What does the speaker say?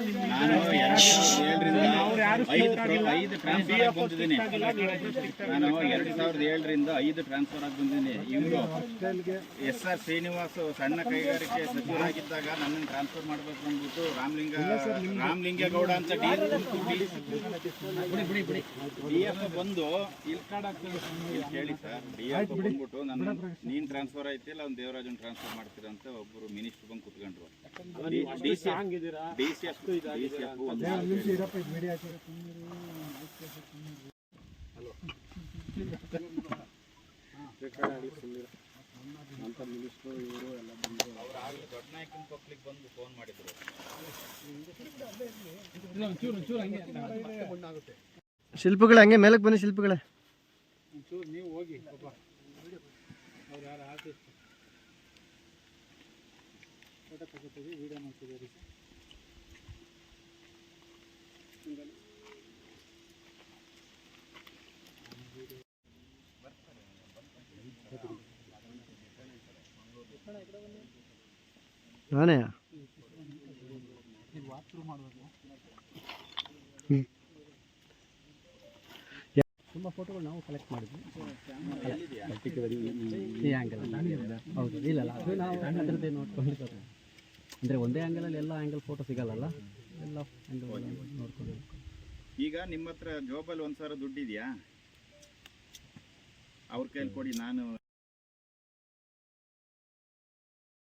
ನಾನು ಎರಡು ಸಾವಿರದ ಏಳರಿಂದ ಐದು ಐದು ಟ್ರಾನ್ಸ್ಫರ್ ಆಗಿ ಬಂದಿದ್ದೀನಿ. ನಾನು ಎರಡು ಸಾವಿರದ ಏಳರಿಂದ ಐದು ಟ್ರಾನ್ಸ್ಫರ್ ಆಗಿ ಬಂದಿದ್ದೀನಿ. ಇವರು ಎಸ್ ಆರ್ ಶ್ರೀನಿವಾಸ್ ಸಣ್ಣ ಕೈಗಾರಿಕೆ ಸಚಿವರಾಗಿದ್ದಾಗ ನನ್ನನ್ನು ಟ್ರಾನ್ಸ್ಫರ್ ಮಾಡಬೇಕು ಅಂದ್ಬಿಟ್ಟು ರಾಮಲಿಂಗ ರಾಮಲಿಂಗೇಗೌಡ ಅಂತ ಡಿ ಡಿ ಎಫ್ ಬಂದು ಇಲ್ಲಿ ಕೇಳಿ ಸರ್. ಡಿ ಎಫ್ ಬಂದ್ಬಿಟ್ಟು ನನ್ನ ನೀನ್ ಟ್ರಾನ್ಸ್ಫರ್ ಆಯ್ತಿಲ್ಲ ಅವ್ನು ದೇವರಾಜನ್ ಟ್ರಾನ್ಸ್ಫರ್ ಮಾಡ್ತೀರಾ ಅಂತ ಒಬ್ಬರು ಮಿನಿಸ್ಟರ್ ಬಂದು ಕುತ್ಕೊಂಡ್ರು. ಡಿ ಸಿ ಶಿಲ್ಪಿಗಳೇ ಹಂಗೆ ಮೇಲಕ್ಕೆ ಬನ್ನಿ ಶಿಲ್ಪಿಗಳೇ. ನೀವು ಹೋಗಿ ಫೋಟೋ ತಗೋತೀವಿ ನಾನೇ? ತುಂಬ ಫೋಟೋಗಳು ನಾವು ಕಲೆಕ್ಟ್ ಮಾಡಿದ್ವಿ. ಈ ಆ್ಯಂಗಲ್ ಹೌದು ಇಲ್ಲ ಇಲ್ಲ ಅದು ನಾವು ಅದರದ್ದೇ ನೋಡ್ಕೊಂಡಿದ್ದಾರೆ ಅಂದರೆ ಒಂದೇ ಆ್ಯಂಗಲಲ್ಲಿ ಎಲ್ಲ ಆಂಗಲ್ ಫೋಟೋ ಸಿಗಲ್ಲಲ್ಲ? ಎಲ್ಲ ಆ್ಯಂಗಲ್ ನೋಡ್ಕೊಂಡು ಈಗ ನಿಮ್ಮ ಹತ್ರ ಜೋಬಲ್ಲಿ ಒಂದು ಸಾವಿರ ದುಡ್ಡಿದೆಯಾ? ಅವ್ರ ಕೈಲಿ ಕೊಡಿ ನಾನು